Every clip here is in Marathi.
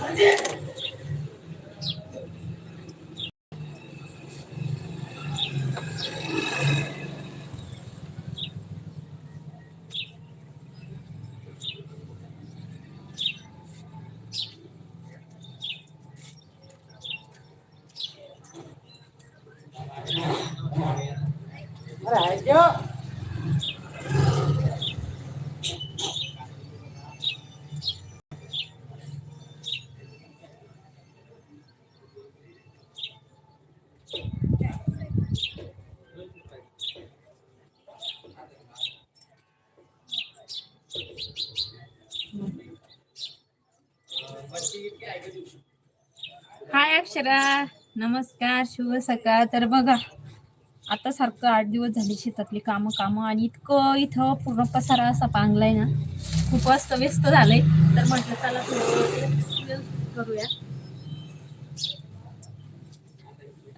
冷 静 हाय अक्षरा. नमस्कार शुभ सकाळ. तर बघा आता सारखं आठ दिवस झाले शेतातली कामं कामं आणि इतकं इथं पूर्ण पसारा असा पांगलाय ना खूप अस्त व्यस्त झालंय. तर म्हटलं चला थोडं करूया.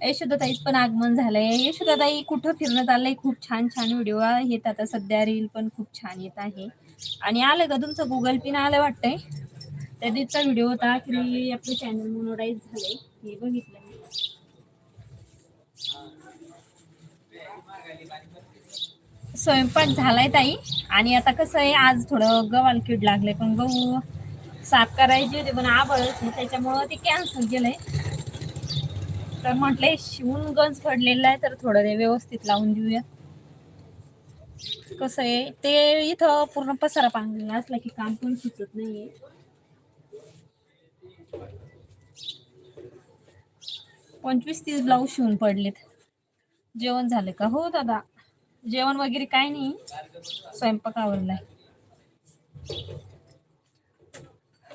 यशोदाताईच पण आगमन झालंय. यशोदाताई कुठं फिरणं चाललंय? खूप छान छान व्हिडिओ येत आता सध्या रील पण खूप छान येत आहे. आणि आलं का तुमचं गुगल पिन आलं वाटतंय? त्या दिवसचा व्हिडिओ होता की आपलं चॅनल मोनोडाईज झालंय हे बघितलं स्वयंपाक झालाय ताई. आणि आता कसं आहे आज थोडं गव्हाल कीड लागले पण गहू साफ करायची होती पण आबळच त्याच्यामुळं ते कॅन्सल केलंय. तर म्हटलंय शिवून गंज पडलेलं आहे तर थोडं ते व्यवस्थित लावून देऊया. कसं आहे ते इथं पूर्ण पसारा पांगलेला असला की काम पण सुचत नाहीये. पंचवीस तीस ब्लाऊज शिवून पडलेत. जेवण झालं का? हो दादा. जेवण वगैरे काय नाही. स्वयंपाक आवडलाय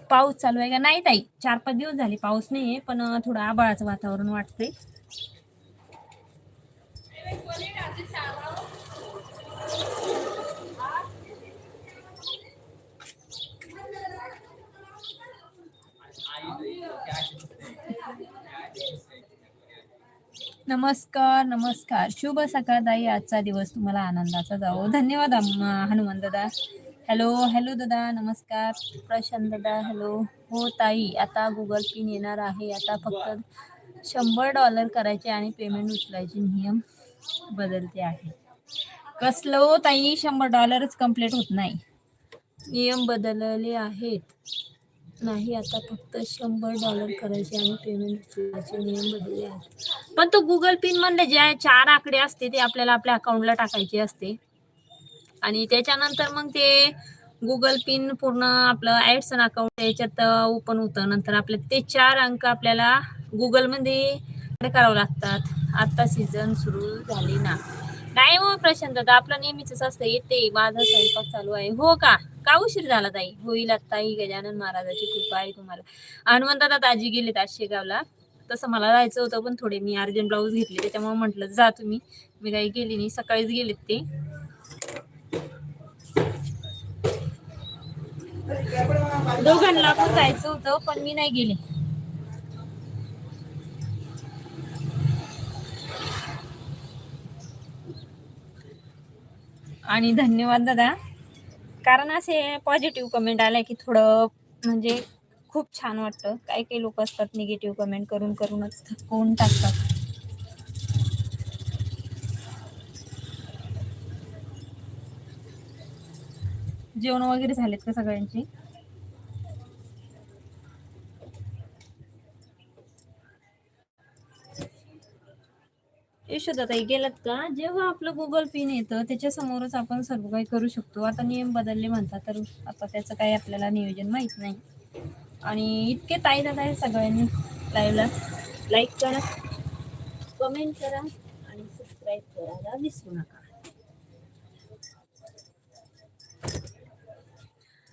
पाऊस चालू आहे का? नाही ताई. चार पाच दिवस झाले पाऊस नाही पण थोडं आबाळाचं वातावरण वाटतंय. नमस्कार नमस्कार. शुभ सकाळताई आजचा दिवस तुम्हाला आनंदाचा जावो. धन्यवाद हनुमान दादा. हॅलो हॅलो दादा नमस्कार. प्रशांत दादा हॅलो हो ताई आता गुगल पिन येणार आहे. आता फक्त शंभर डॉलर करायचे आणि पेमेंट उचलायचे नियम बदलते आहे. कसलं हो ताई? शंभर डॉलरच कंप्लीट होत नाही. नियम बदलले आहेत. नाही आता फक्त शंभर डॉलर करायचे आणि पेमेंट उचलायचे नियम बदलले आहेत. पण तो गुगल पिन म्हणले जे चार आकडे असते ते आपल्याला आपल्या अकाउंटला टाकायचे असते. आणि त्याच्यानंतर मग ते गुगल पिन पूर्ण आपलं ॲडसन अकाउंट याच्यात ओपन होतं. नंतर आपले ते चार अंक आपल्याला गुगलमध्ये करावं लागतात. आत्ता सीझन सुरू झाली ना नाही हो प्रशांत दादा आपलं नेहमीच असतं येते माझा स्वयंपाक चालू आहे. हो का? का उशीर झाला ताई? होईल आता ही गजानन महाराजाची कृपा आहे तुम्हाला. हनुमंत दादा आजी गेलेत आज शेगावला तसं मला जायचं होतं पण थोडे मी अर्जंट ब्लाऊज घेतले त्याच्यामुळे म्हटलं जा तुम्ही. मी काही गेली नाही सकाळीच गेलेत ते. दोघांना पण जायचं होतं पण मी नाही गेले. आणि धन्यवाद दादा. कारण असे पॉझिटिव्ह कमेंट आल्या की थोडं म्हणजे खूप छान वाटतं. काही काही लोक असतात निगेटिव्ह कमेंट करून करूनच थकवून टाकतात. जेवण वगैरे झालेत का सगळ्यांची? यशोदाताई गेलात का? जेव्हा आपलं गुगल पिन येतं त्याच्या समोरच आपण सर्व काही करू शकतो. आता नियम बदलले म्हणतात तर आता त्याचं काही आपल्याला नियोजन माहीत नाही. आणि इतके ताई दादा आहे सगळ्यांनी लाईव्हला लाईक करा कमेंट करा आणि सबस्क्राईब करायला विसरू नका.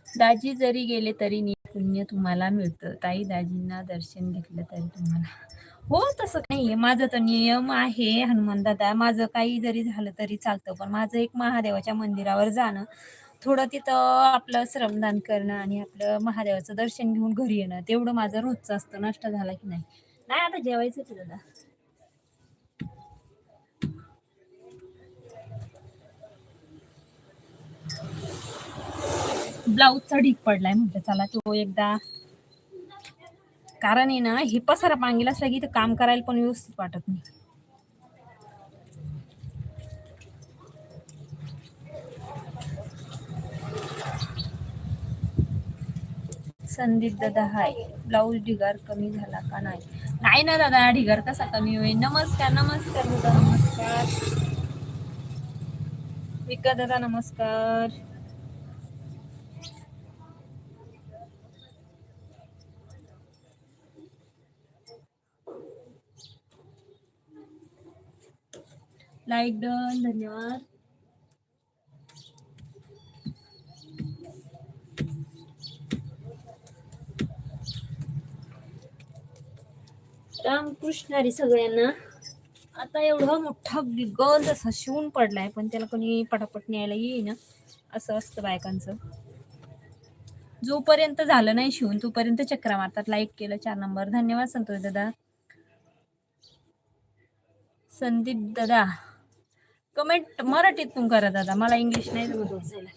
दाजी जरी गेले तरी पुण्य तुम्हाला मिळतं. ताई दाजींना दर्शन घेतलं तरी तुम्हाला. हो तसं नाहीये माझं तर नियम आहे हनुमान दादा. माझं काही जरी झालं तरी चालतं. पण माझं एक महादेवाच्या मंदिरावर जाणं थोडं तिथं आपलं श्रमदान करणं आणि आपलं महादेवाचं दर्शन घेऊन घरी येणं तेवढं माझं रोजचं असतं. नष्ट झाला की नाही. नाही आता जेवायचं की दादा? ब्लाऊजचा ढीक पडलाय म्हटलं. चला तो एकदा कारण आहे ना हे पसारा पांगेला असला की इथं काम करायला पण व्यवस्थित वाटत नाही. संदीप दादा हाय. ब्लाऊज ढिगार कमी झाला का नाही? नाही ना दादा ढिगार कसा कमी होईल? नमस्कार नमस्कार दादा नमस्कार. विका दादा नमस्कार. लाईक डन धन्यवाद. रामकृष्ण हरी सगळ्यांना. आता एवढा मोठा गंज असा शिवून पडलाय पण त्याला कोणी पटापट न्यायला येईना. असं असतं बायकांचं. जोपर्यंत झालं नाही शिवून तोपर्यंत चक्रा मारतात. लाईक केलं चार नंबर धन्यवाद संतोष दादा. संदीप दादा. कमेंट मराठीतून करा दादा मला इंग्लिश नाही जमत वाचायला.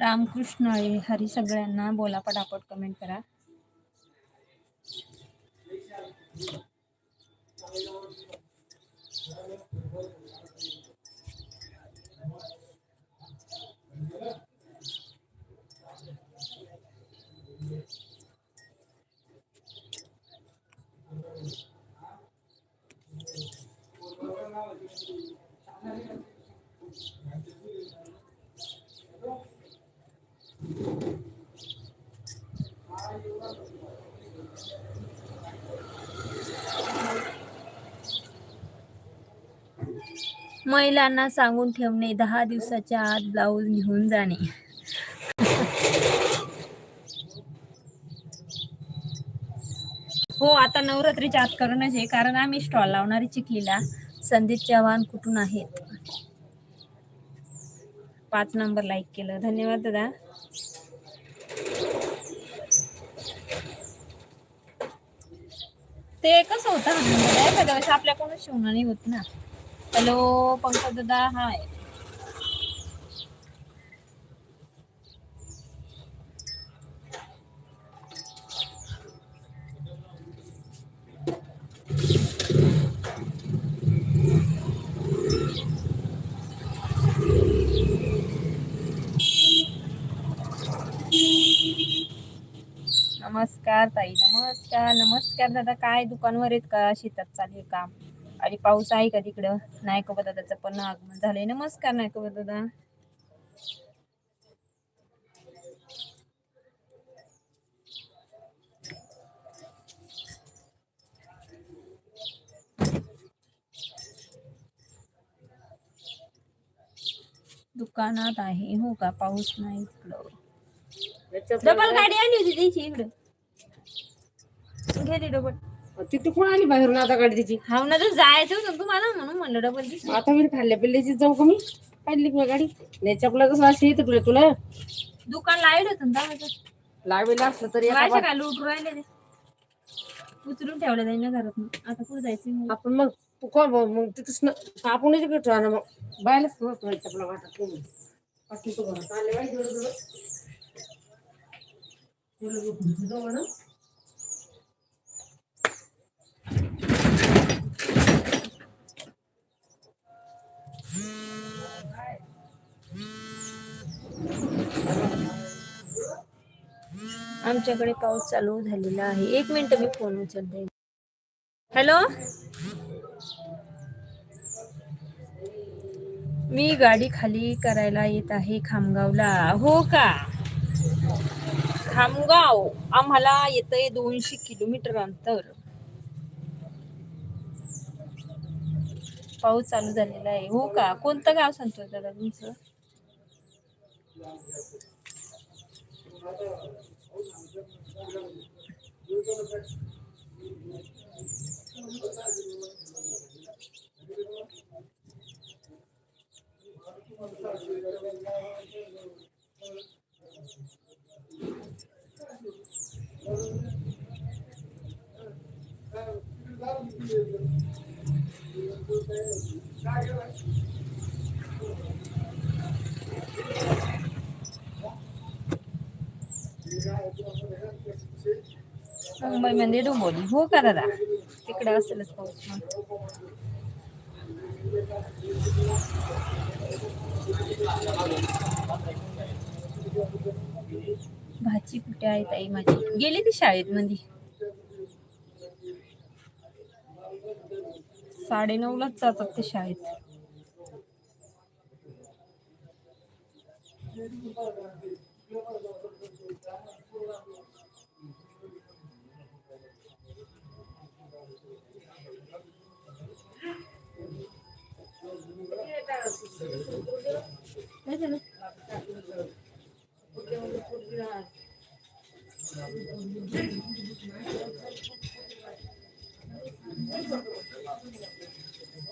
रामकृष्ण हरी हरी सगळ्यांना बोला पटापट कमेंट करा. महिलांना सांगून ठेवणे दहा दिवसाच्या आत ब्लाऊज घेऊन जाणे. हो आता नवरात्रीच्या आत करूनच आहे कारण आम्ही स्टॉल लावणारी चिखलीला संदीप चव्हाण कुठून आहेत? पाच नंबर लाईक केलं. धन्यवाद दादा. ते कसं होतं? आपल्याकडून शिवणं नाही होत ना. हॅलो पंकज दादा हाय. नमस्कार ताई नमस्कार. नमस्कार दादा काय दुकानवर आहेत का? शेतात चालेल काम? आणि पाऊस आहे का तिकडं? नायकोबा दादाचं पण आगमन झालंय. नमस्कार नायकोबा दादा. दुकानात आहे. हो का? पाऊस नाही इकडं डबल गाडी आली होती त्याची इकडं. घे रे तिथे कोण आली बाहेरून आता गाडी तिची हाव ना तर जायचं होतं तुम्हाला म्हणून म्हणलं डबल आता मी खाल्ल्या पिल्ल्याची जाऊ का मी? काढली का गाडी. नाही चपला कसं अशी येते तुला तुला? दुकान लावलं होतं ना दादाचं. लावेला असलं तरी वायच्या काय लुटू राहिले ते. उचलून ठेवलं जाईल ना घरात. आता कुठं जायचं? आपण मग तू कोण भाऊ? मग तिथंच न आपण इकडे ठेवा ना मग? बायलाच चपला वाटत नाही बाकी तू घरात आले बाई जवळ आमच्याकडे पाऊस चालू झालेला आहे. एक मिनिट मी फोन उचलते. हॅलो मी गाडी खाली करायला येत आहे खामगावला. हो का? खामगाव. आम्हाला येतंय दोनशे किलोमीटर अंतर. पाऊस चालू झालेला आहे. हो का? कोणतं गाव सांगतोय दादा तुमचं? मुंबईमध्ये डोंबोली हो का दादा तिकडे असेलच पाऊस मग भाची कुठे आहे ताई माझी? गेली ती शाळेत मध्ये साडे नऊलाच जातात ते शाळेत. काय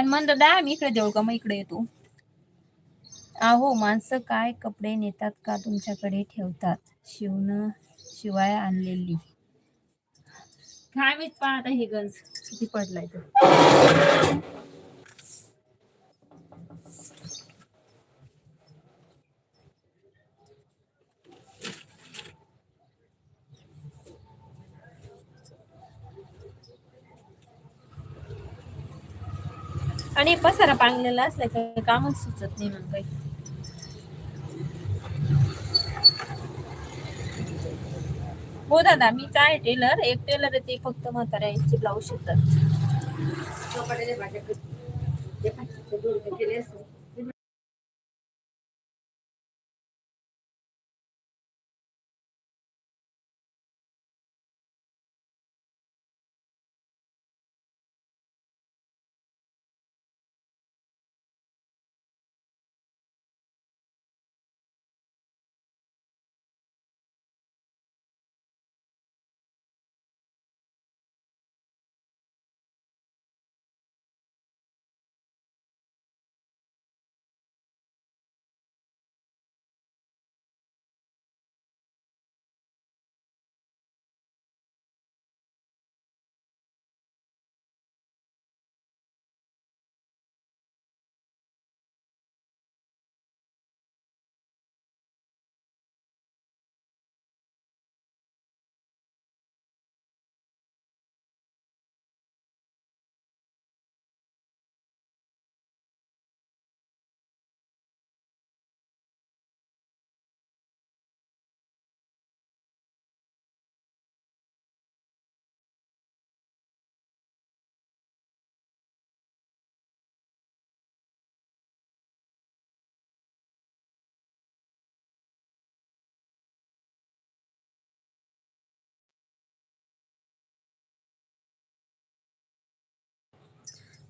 हनुमान दादा आम्ही इकडे देऊ का? मग इकडे येतो अहो माणसं काय कपडे नेतात का तुमच्याकडे ठेवतात? शिवणं शिवाय आणलेली. काय मी पाहत आहे हे गंज किती पडलाय तो आणि पसारा पांगलेला असल्याचं कामच सुचत नाही मग काही हो दादा मीच आहे टेलर एक टेलर आहे ते फक्त म्हाताऱ्यांची ब्लाऊज शिवतात.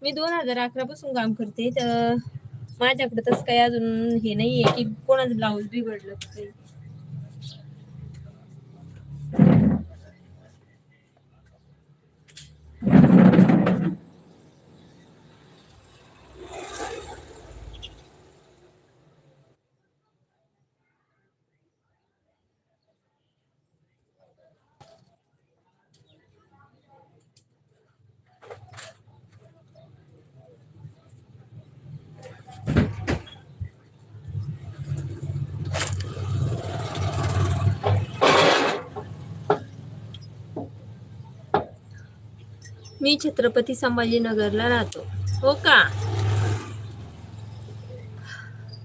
मी दोन हजार अकरा पासून काम करते. तर माझ्याकडे तसं काही अजून हे नाहीये की कोणाचं ब्लाऊज बिघडलं काही. मी छत्रपती संभाजीनगरला राहतो. हो का?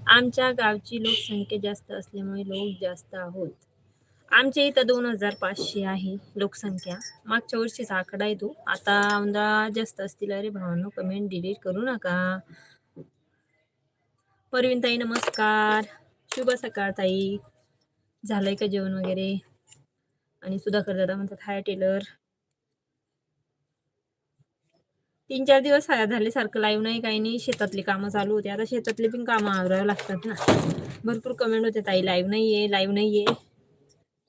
आमच्या गावची लोकसंख्या जास्त असल्यामुळे लोक जास्त आहोत. आमच्या इथं दोन हजार पाचशे आहे लोकसंख्या. मागच्या वर्षीचा आकडा येतो आता आमदा जास्त असतील. अरे भावांनो कमेंट डिलीट करू नका. परवीनताई नमस्कार. शुभ सकाळ ताई. झालंय का जेवण वगैरे? आणि सुधाकर दादा म्हणतात हाय टेलर. तीन चार दिवस झाले सारखं लाईव्ह नाही काही नाही. शेतातली कामं चालू होती. आता शेतातली पण कामं आवरावं लागतात ना. भरपूर कमेंट होते ताई लाईव्ह नाही आहे लाईव्ह नाही आहे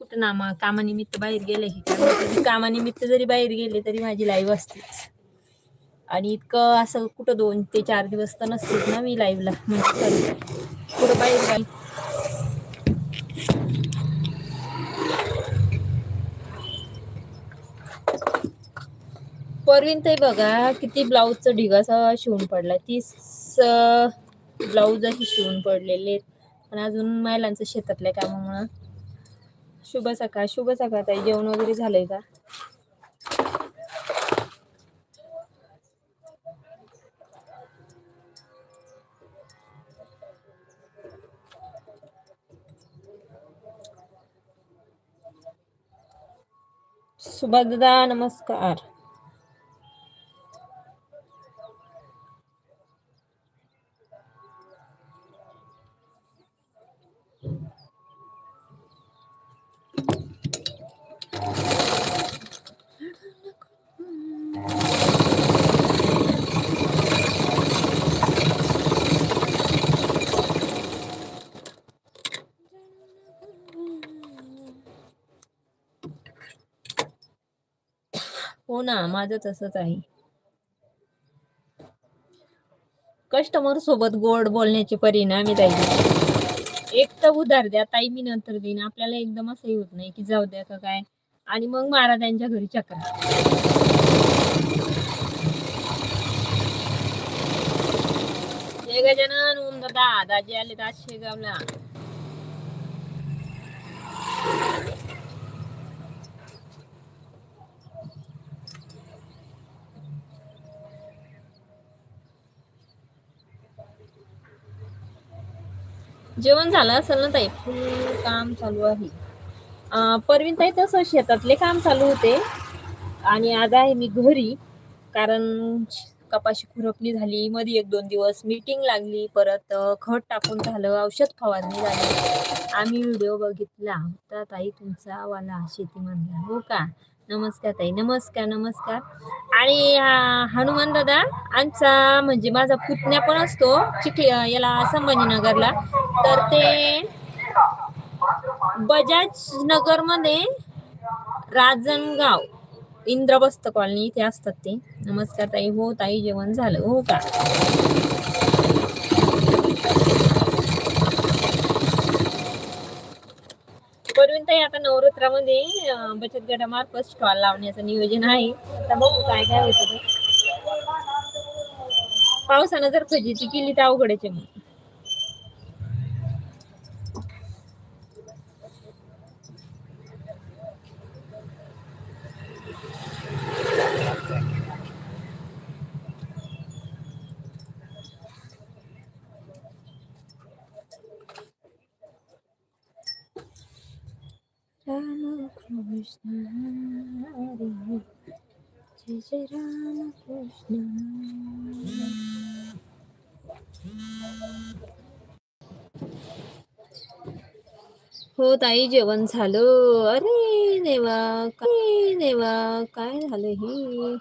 कुठं ना मग कामानिमित्त बाहेर गेले हे कामानिमित्त जरी बाहेर गेले तरी माझी लाईव्ह असतेच आणि इतकं असं कुठं दोन ते चार दिवस तर नसतेच ना मी लाईव्हला म्हणजे कुठं बाहेर परवीन ते बघा किती ब्लाऊजचं ढिगासा शिवून पडला. तीस ब्लाऊज असे शिवून पडलेले आहेत. पण अजून महिलांचं शेतातल्या कामामुळं. शुभ सकाळ शुभ सकाळ ताई. जेवण वगैरे झालंय का? सुभाष दादा नमस्कार. हो ना माझं तसंच आहे. कस्टमर सोबत गोड बोलण्याचे परिणाम ताई एक तर उधार द्या ताई मी नंतर देईन. आपल्याला एकदम असंही होत नाही की जाऊ द्या का काय. आणि मग मारा त्यांच्या घरी चक्र. जय गजानन ओम दादा दाजी आले आज शेगावला. जेवण झालं असेल ना ताई? फुल काम चालू आहे. परवीन ताई तसं शेतातले काम चालू होते. आणि आज आहे मी घरी. कारण कपाशी खुरपणी झाली मध्ये एक दोन दिवस मीटिंग लागली परत खत टाकून झालं औषध फवारणी झाली. आम्ही व्हिडिओ बघितला. होता ताई तुमचा वाला शेती म्हणला हो का? नमस्कार ताई नमस्कार नमस्कार. आणि हनुमान दादा आमचा म्हणजे माझा पुतण्या पण असतो चिखली याला संभाजीनगरला. तर ते बजाज नगरमध्ये राजनगाव इंद्रबस्त कॉलनी इथे असतात ते. नमस्कार ताई. हो ताई जेवण झालं. हो का परवीन ताई आता नवरात्रामध्ये अं, बचत गटामार्फत स्टॉल लावण्याचं नियोजन आहे. आता बघू काय काय होतं ते. पावसानं जर फजिती केली तर अवघडच आहे मग राम कृष्ण हरे जय जय राम कृष्ण हो ताई जेवण झालं. अरे देवा काय देवा काय झालं हे?